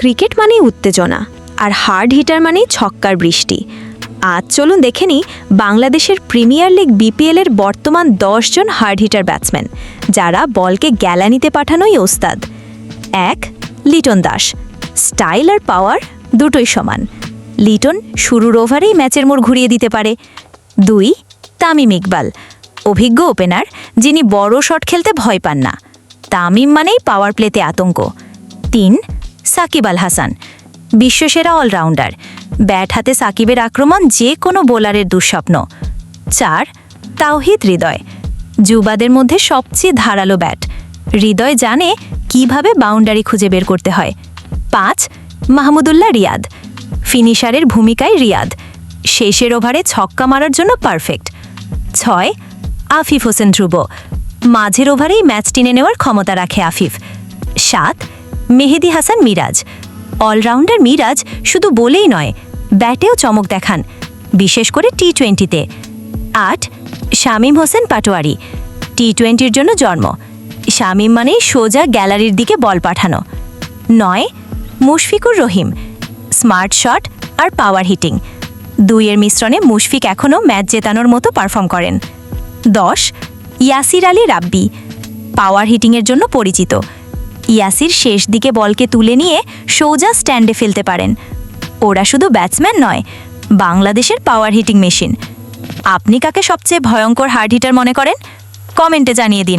Cricket মানেই উত্তেজনা, আর hard hitter মানেই ছক্কার বৃষ্টি। আজ চলুন দেখে নিই বাংলাদেশের প্রিমিয়ার লিগ বিপিএল এর বর্তমান দশজন হার্ড হিটার ব্যাটসম্যান, যারা বলকে গ্যালানিতে পাঠানোই ওস্তাদ। এক, লিটন দাস। স্টাইল আর পাওয়ার দুটোই সমান। লিটন শুরুর ওভারেই ম্যাচের মোড় ঘুরিয়ে দিতে পারে। দুই, তামিম ইকবাল। অভিজ্ঞ ওপেনার, যিনি বড় শট খেলতে ভয় পান না। তামিম মানেই পাওয়ার প্লেতে আতঙ্ক। তিন সাকিব আল হাসান। বিশ্বসেরা অলরাউন্ডার। ব্যাট হাতে সাকিবের আক্রমণ যে কোনো বোলারের দুঃস্বপ্ন। চার, তাওহিদ হৃদয়। যুবাদের মধ্যে সবচেয়ে ধারালো ব্যাট। হৃদয় জানে কীভাবে বাউন্ডারি খুঁজে বের করতে হয়। পাঁচ, মাহমুদুল্লাহ রিয়াদ। ফিনিশারের ভূমিকায় রিয়াদ। শেষের ওভারে ছক্কা মারার জন্য পারফেক্ট। ছয়, আফিফ হোসেন ধ্রুব। মাঝের ওভারেই ম্যাচ টেনে নেওয়ার ক্ষমতা রাখে আফিফ। সাত মেহেদি হাসান মিরাজ। অলরাউন্ডার মিরাজ শুধু বলেই নয়, ব্যাটেও চমক দেখান, বিশেষ করে টি টোয়েন্টিতে আট, শামীম হোসেন পাটোয়ারি টি টোয়েন্টির জন্য জন্ম। শামীম মানেই সোজা গ্যালারির দিকে বল পাঠানো। নয়, মুশফিকুর রহিম, স্মার্ট শট আর পাওয়ার হিটিং। দুইয়ের মিশ্রণে মুশফিক এখনও ম্যাচ জেতানোর মতো পারফর্ম করেন। দশ, ইয়াসির আলী রাব্বি, পাওয়ার হিটিংয়ের জন্য পরিচিত। ইয়াসির শেষ দিকে বলকে তুলে নিয়ে সোজা স্ট্যান্ডে ফেলতে পারেন। ওরা শুধু ব্যাটসম্যান নয়, বাংলাদেশের পাওয়ার হিটিং মেশিন আপনি কাকে সবচেয়ে ভয়ঙ্কর হার্ড হিটার মনে করেন? কমেন্টে জানিয়ে দিন।